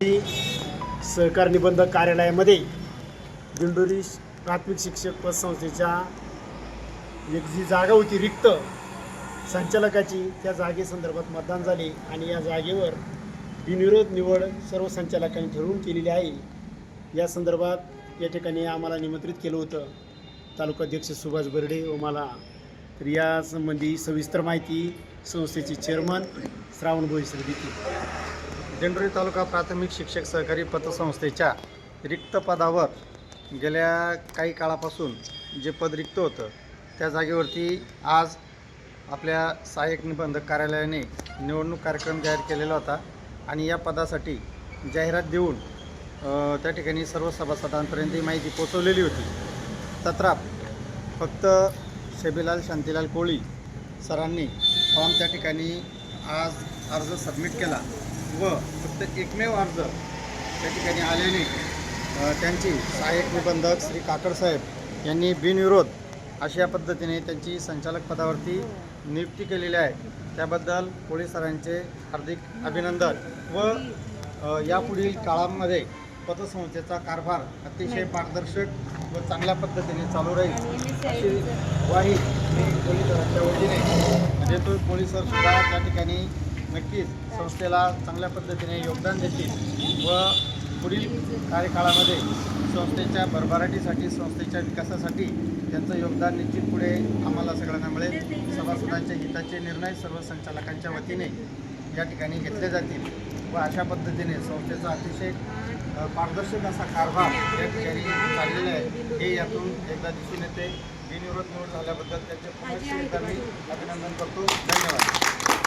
सहकार निबंधक कार्यालयामध्ये दिंडोरी प्राथमिक शिक्षक पतसंस्थेच्या एक जी जागा होती रिक्त संचालकाची त्या जागेसंदर्भात मतदान झाले आणि या जागेवर बिनविरोध निवड सर्व संचालकांनी ठरवून केलेली आहे. या संदर्भात या ठिकाणी आम्हाला निमंत्रित केलं होतं. तालुकाध्यक्ष सुभाष बर्डे व मला. तर यासंबंधी सविस्तर माहिती संस्थेचे चेअरमन श्रावण भोईसर देतील. दिंडोरी तालुका प्राथमिक शिक्षक सहकारी पतसंस्थेच्या रिक्त पदावर गेल्या काही काळापासून जे पद रिक्त होतं त्या जागेवरती आज आपल्या सहाय्यक निबंधक कार्यालयाने निवडणूक कार्यक्रम जाहीर केलेला होता आणि या पदासाठी जाहिरात देऊन त्या ठिकाणी सर्व सभासदांपर्यंत ही माहिती पोचवलेली होती. तत्राप फक्त शेबीलाल शांतीलाल कोळी सरांनी फॉर्म त्या ठिकाणी आज अर्ज सबमिट केला. व फक्त एकमेव अर्ज त्या ठिकाणी आल्याने त्यांची सहाय्यक निबंधक श्री काकडसाहेब यांनी बिनविरोध अशा पद्धतीने त्यांची संचालक पदावरती नियुक्ती केलेली आहे. त्याबद्दल पोलिसांचे सरांचे हार्दिक अभिनंदन व यापुढील काळामध्ये पतसंस्थेचा कारभार अतिशय पारदर्शक व चांगल्या पद्धतीने चालू राहील अशी ग्वाही मी पोलिसांच्या वतीने म्हणजे तो पोलिसर त्या ठिकाणी नक्कीच संस्थेला चांगल्या पद्धतीने योगदान देतील व पुढील कार्यकाळामध्ये संस्थेच्या भरभराटीसाठी संस्थेच्या विकासासाठी त्यांचं योगदान निश्चित पुढे आम्हाला सगळ्यांना मिळेल. सभासदांच्या हिताचे निर्णय सर्व संचालकांच्या वतीने या ठिकाणी घेतले जातील व अशा पद्धतीने संस्थेचा अतिशय पारदर्शक असा कारभार या ठिकाणी चाललेला आहे. हे यातून एकदा दिसून येते. बिनविरोध निवड झाल्याबद्दल त्यांचे पुन्हा मी अभिनंदन करतो. धन्यवाद.